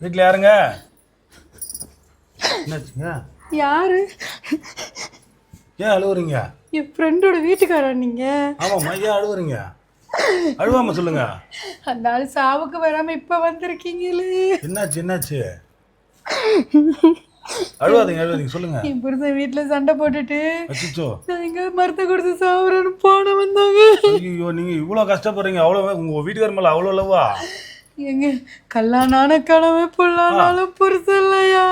வீட்டில் யாருங்க? என்னாச்சுங்க? யாரு? ஏன் அழுவுறீங்க? என் ஃப்ரெண்டோட வீட்டுக்காரா நீங்க? ஆமாம்மா ஏன் அழுவுறீங்க? அழுவாம சொல்லுங்க. அந்த ஆள் சாவுக்கு வராம இப்ப வந்திருக்கீங்களே. என்னாச்சு என்னாச்சு? அழுவாதீங்க அழுவாதீங்க சொல்லுங்க. என் புருஷன் வீட்டுல சண்டை போட்டுட்டு நான் எங்க மரத்தை கொடுத்து சாவுறேன்னு போன வந்தாங்க. ஐயோ நீங்க இவ்வளோ கஷ்டப்படுறீங்க அவ்வளோ உங்க வீட்டுக்கார மேல அவ்வளோ லவ்வா எங்க கல்லானான கனவு புல்லானாலும் புருஷன் இல்லையா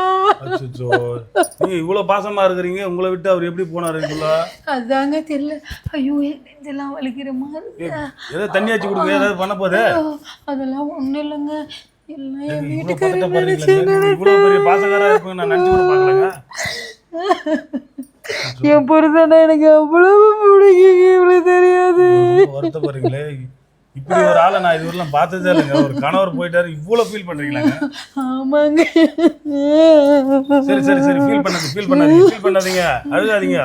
நீங்க இவ்வளோ பாசமா இருக்கிறீங்க. உங்களை விட்டு அவர் எப்படி போனாரு அதாங்க தெரியல. ஐயோ நெஞ்செல்லாம் வலிக்கிற மாதிரி ஏதோ தண்ணி வச்சு கொடுங்க. ஏதாவது பண்ண போதே அதெல்லாம் ஒண்ணும் இல்லைங்க. என் வீட்டுக்காரர் நினச்சி என் புருஷனை எனக்கு அவ்வளவு பிடிக்குங்க இவ்வளவு தெரியாது. வருத்தப்படுறீங்களே. இப்படி ஒரு ஆளை நான் இதுவரைலாம் பார்த்ததே இல்லைங்க. ஒரு கணவர் போயிட்டாரு இவ்வளோ ஃபீல் பண்ணுறீங்களாங்க ஆமாங்க. சரி சரி சரி ஃபீல் பண்ணாதீங்க ஃபீல் பண்ணாதீங்க ஃபீல் பண்ணாதீங்க. அழுகாதீங்க.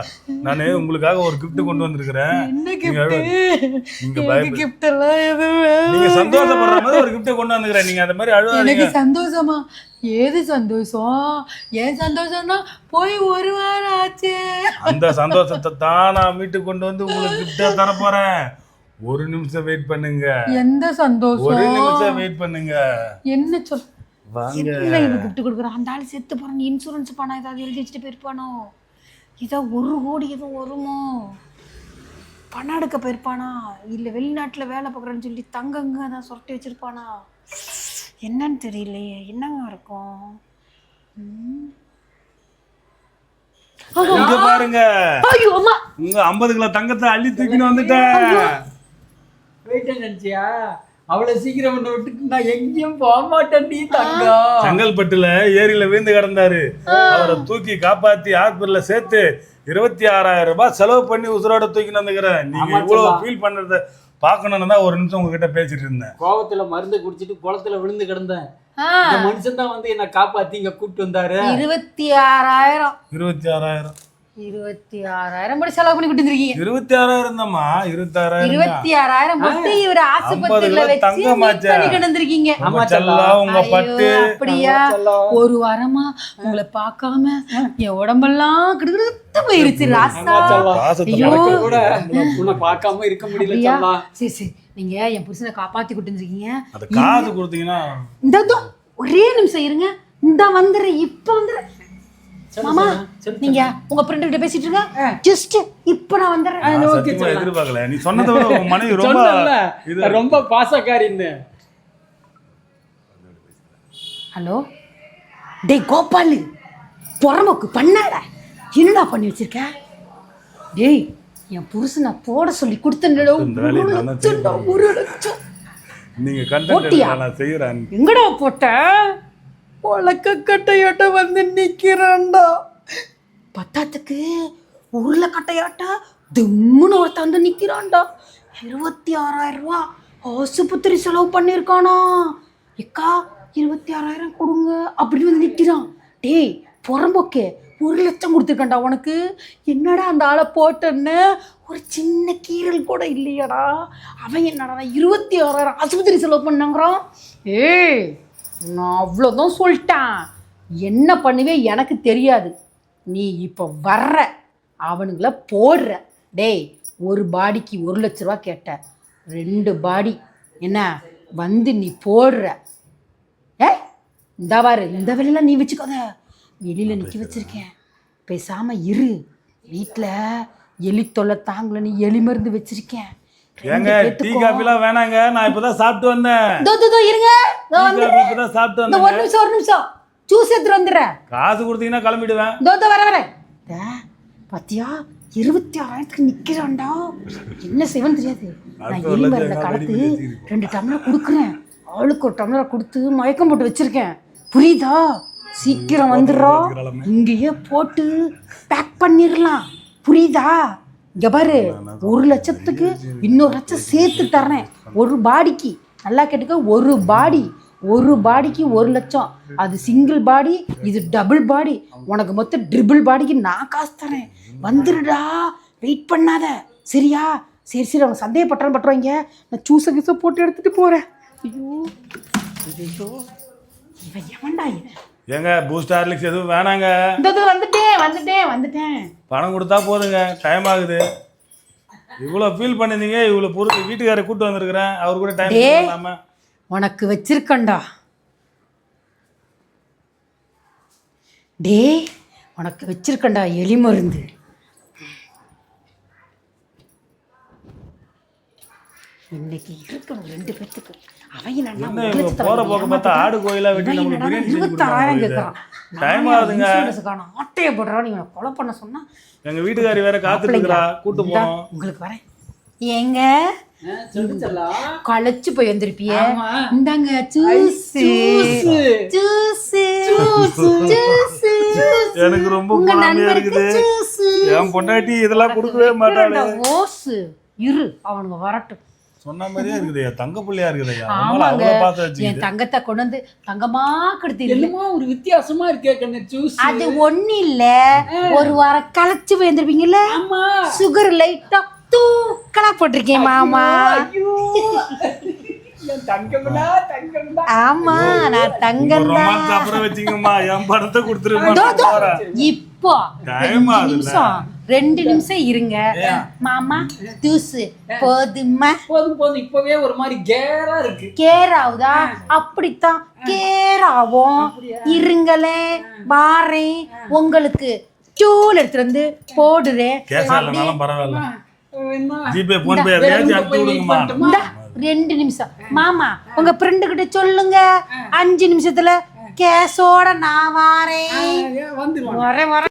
நான் உங்களுக்காக ஒரு gift கொண்டு வந்திருக்கிறேன். என்ன கிஃப்ட் கிஃப்ட் எல்லாம் எதுவும். நீங்க சந்தோஷப்படுற மாதிரி ஒரு கிஃப்ட்டை கொண்டு வந்துக்கிறேன் நீங்க அந்த மாதிரி அழுவாதீங்க. எனக்கு சந்தோஷமா? ஏது சந்தோஷம்? ஏன் சந்தோஷம்னா போய் ஒரு வாரம் ஆச்சு. அந்த சந்தோஷத்தை தான் நான் வீட்டுக்கு கொண்டு வந்து உங்களுக்கு கிஃப்டா தர போறேன். ஒரு நிமிஷம் வெயிட் பண்ணுங்க. எந்த ஒரு சந்தோஷம் நிமிஷம் வெயிட் பண்ணுங்க. என்ன சொல் வாங்க. இது கிஃப்ட் கொடுக்குறேன் அந்த ஆள் செத்து போறான். இன்சூரன்ஸ் பணம் ஏதாவது எழுதி வச்சுட்டு போயிருப்பானோ? இதோ ஒரு கோடி எதுவும் வருமோ? பணம் எடுக்க போயிருப்பானா? இல்லை வெளிநாட்டில் வேலை பார்க்குறேன்னு சொல்லி தங்கங்க தான் சுரட்டி வச்சிருப்பானா? என்னன்னு தெரியலையே. என்னங்க இருக்கும்? பாருங்க. ஐயோ அம்மா. உங்க ஐம்பது கிலோ தங்கத்தை அள்ளி தூக்கின்னு வந்துட்டேன். போயிட்டேன் நினைச்சியா? அவ்வளவு சீக்கிரம் உன்னை விட்டுட்டு நான் எங்கேயும் போக மாட்டேன் நீ தங்கம். செங்கல்பட்டுல ஏரியில விழுந்து கிடந்தாரு. அவரை தூக்கி காப்பாத்தி ஹாஸ்பிட்டல்ல சேர்த்து இருபத்தி ஆறாயிரம் ரூபாய் செலவு பண்ணி உசுரோட தூக்கின்னு வந்துக்கிறேன். நீங்க இவ்வளவு. ஃபீல் பண்றத பாக்கணும்னு தான் ஒரு நிமிஷம் உங்ககிட்ட பேசிட்டு இருந்தேன். கோவத்துல மருந்து குடிச்சிட்டு குளத்துல விழுந்து கிடந்தேன். மனுஷன் தான் வந்து என்ன காப்பாத்தி இங்க கூப்பிட்டு வந்தாரு. இருபத்தி ஆறாயிரம் இருபத்தி ஆறாயிரம் இருபத்தி ஆறாயிரம் படி செலவு பண்ணி கொடுத்துருக்கீங்க. இருபத்தி ஆறாயிரம் தான்மா இருபத்தி ஆறாயிரம் இருபத்தி ஆறாயிரம் போட்டு இவர் ஆஸ்பத்திரியில வச்சு ஆமா, செல்லம் உங்க பட்டு. அப்படியா. ஒரு வாரமா உங்களை பார்க்காம என் உடம்பெல்லாம் கிடுகிடுத்து போயிருச்சு ராசா. ஐயோ. மறக்க கூட உன்னை பார்க்காம இருக்க முடியல. சரி சரி. நீங்க என் புருஷனை காப்பாத்தி கொடுத்துருக்கீங்க. அது காசு கொடுத்தீங்கன்னா இந்த. ஒரே நிமிஷம் இருங்க. இந்த வந்துடுறேன் இப்ப வந்துடுறேன். மாமா நீங்க உங்க ஃப்ரெண்ட் கிட்ட பேசிட்டு இருங்க. ஜஸ்ட் இப்ப நான் வந்துடுறேன். நான் ஓகே. எதிர்பார்க்கல. நீ சொன்னதை விட உங்க மனைவி ரொம்ப இது ரொம்ப பாசக்காரின்னு. ஹலோ? டேய் கோபாலு புறம்போக்கு பண்ணாட என்னடா பண்ணி வச்சிருக்க? டேய் என் புருஷனை போட சொல்லி வேலையை ஒரு லட்சம். நீங்க? நான் செய்யறேன் எங்கடா போட்ட? உலக்க கட்டையாட்ட வந்து நிக்கிறான்டா. பத்தாத்துக்கு உருளை கட்டையாட்ட திம்முன்னு ஒருத்தன் வந்து நிக்கிறான்டா. இருபத்தி ஆறாயிரம் ரூபா ஆஸ்பத்திரி செலவு பண்ணியிருக்கானா எக்கா இருபத்தி ஆறாயிரம் கொடுங்க அப்படின்னு வந்து நிக்கிறான். டேய் புறம்போக்கே ஒரு லட்சம் கொடுத்துருக்கேன்டா உனக்கு. என்னடா அந்த ஆளை போட்டேன்னு? ஒரு சின்ன கீரல் கூட இல்லையாடா. அவன் என்னடா இருபத்தி ஆறாயிரம் ஆஸ்பத்திரி செலவு பண்ணாங்கிறான்? ஏய் நான் அவ்வளோதான் சொல்லிட்டேன். என்ன பண்ணுவே எனக்கு தெரியாது. நீ இப்போ வர்ற அவனுங்கள போடுற. டேய் ஒரு பாடிக்கு ஒரு லட்ச ரூபா கேட்ட. ரெண்டு பாடி. என்ன? வந்து நீ போடுற. ஏ? இந்த வாரு இந்த வேலையெல்லாம் நீ வச்சுக்காத. வெளியில் நிற்க வச்சுருக்கேன். பேசாமல் இரு. வீட்டில் எலி தொல்லை தாங்கலன்னு எலி மருந்து வச்சிருக்கேன். ஏங்க டீ காஃபிலாம் வேணாங்க நான் இப்பதான் சாப்பிட்டு வந்தேன். இதோ, இதோ இருங்க. இப்பதான் சாப்பிட்டு வந்தேன் ஒரு நிமிஷம் ஒரு நிமிஷம். ஜூஸ் எடுத்துட்டு வந்துடுறேன். காசு கொடுத்தீங்கன்னா கிளம்பிடுவேன். இதோ இதோ வர வரேன் பாத்தியா? இருபத்தி ஆறாயிரத்துக்கு நிக்கிறான்டா. என்ன செய்வேன்னு தெரியாது. நான் பண்ணி வச்சிருக்கோம். ரெண்டு டம்ளர் கொடுக்குறேன். ஆளுக்கு ஒரு டம்ளரை கொடுத்து மயக்கம் போட்டு வச்சிருக்கேன். புரியுதா? சீக்கிரம் வந்துடுறா. வச்சுக்கிறாளாமே. இங்கேயே போட்டு பேக் பண்ணிடலாம். புரியுதா? இங்க பாரு ஒரு லட்சத்துக்கு இன்னொரு லட்சம் சேர்த்து தர்றேன். ஒரு பாடிக்கு நல்லா கேட்டுக்க ஒரு பாடி ஒரு பாடிக்கு ஒரு லட்சம். அது சிங்கிள் பாடி இது டபுள் பாடி உனக்கு மொத்தம் ட்ரிபிள் பாடிக்கு நான் காசு தரேன் வந்துடுடா வெயிட் பண்ணாத. சரியா? சரி சரி அவங்க சந்தேகப்பட்டாலும் பட்டுருவாங்க. நான் சூச கீச போட்டு எடுத்துட்டு போறேன். ஐயோ. ஐயோ இவன் எவன்டா இவன்? ஏங்க பூஸ்ட் ஹார்லிக்ஸ் எதுவும் வேணாங்க. இந்த வந்துட்டேன் வந்துட்டேன் வந்துட்டேன். பணம் கொடுத்தா போதுங்க டைம் ஆகுது. இவ்வளோ ஃபீல் பண்ணிருந்தீங்க இவ்வளோ பொறுத்து வீட்டுக்காரை கூட்டு வந்திருக்கிறேன். அவர் கூட டைம் டேய். இல்லாம உனக்கு வச்சிருக்கண்டா டே உனக்கு வச்சிருக்கண்டா எலி மருந்து. இன்னைக்கு இருக்கணும் ரெண்டு பேத்துக்கு. அவங்க என்ன போற போக்க பார்த்தா ஆடு கோயிலா வெட்டி நமக்கு பிரியாணி கொடுக்குறாங்க கேட்கறான் டைம் ஆகுதுங்க. ஆட்டையை போடுறான் இவனை கொலை பண்ண சொன்னா எங்க வீட்டுக்காரி வேற காத்துட்டு இருக்கிறா கூட்டு போனோம் உங்களுக்கு வரேன். ஏங்க. களைச்சு போய் வந்திருப்பிய. இந்தாங்க எனக்கு ரொம்ப இருக்குது. என் பொண்டாட்டி இதெல்லாம் கொடுக்கவே மாட்டாளே. ஓசு. இரு அவனுங்க வரட்டும். சொன்ன மாதிரியே இருக்குது. என் தங்க பிள்ளையா இருக்குது ஐயா. ஆமாங்க. என் தங்கத்தை கொண்டு வந்து தங்கமா கெடுத்து என்னமோ ஒரு வித்தியாசமா இருக்கே கண்ணு ஜூஸ் அது ஒண்ணு இல்ல ஒரு வாரம் களைச்சு வந்திருப்பீங்கல்ல ஆமா. சுகர் லைட்டா தூக்கலா போட்டிருக்கேன் மாமா. ஐயோ என் தங்கம்டா தங்கம்டா. ஆமா நான் தங்கம் அப்புறம் வச்சுக்கோமா என் பணத்தை கொடுத்துருமா. போறேன். இப்போ ரெண்டு? நிமிஷம். ரெண்டு நிமிஷம் இருங்க. மாமா தூசு போதுமா? போதும் போதும். இப்பவே ஒரு மாதிரி கேரா இருக்கு. கேர் ஆகுதா? அப்படித்தான். கேர் ஆகும் இருங்களே. வாரேன். உங்களுக்கு டூல் எடுத்துட்டு வந்து போடுறேன். ரெண்டு நிமிஷம். மாமா உங்க ஃப்ரெண்டு கிட்ட சொல்லுங்க. அஞ்சு நிமிஷத்துல கேஸோட நான் வாரேன். வரேன் வரேன்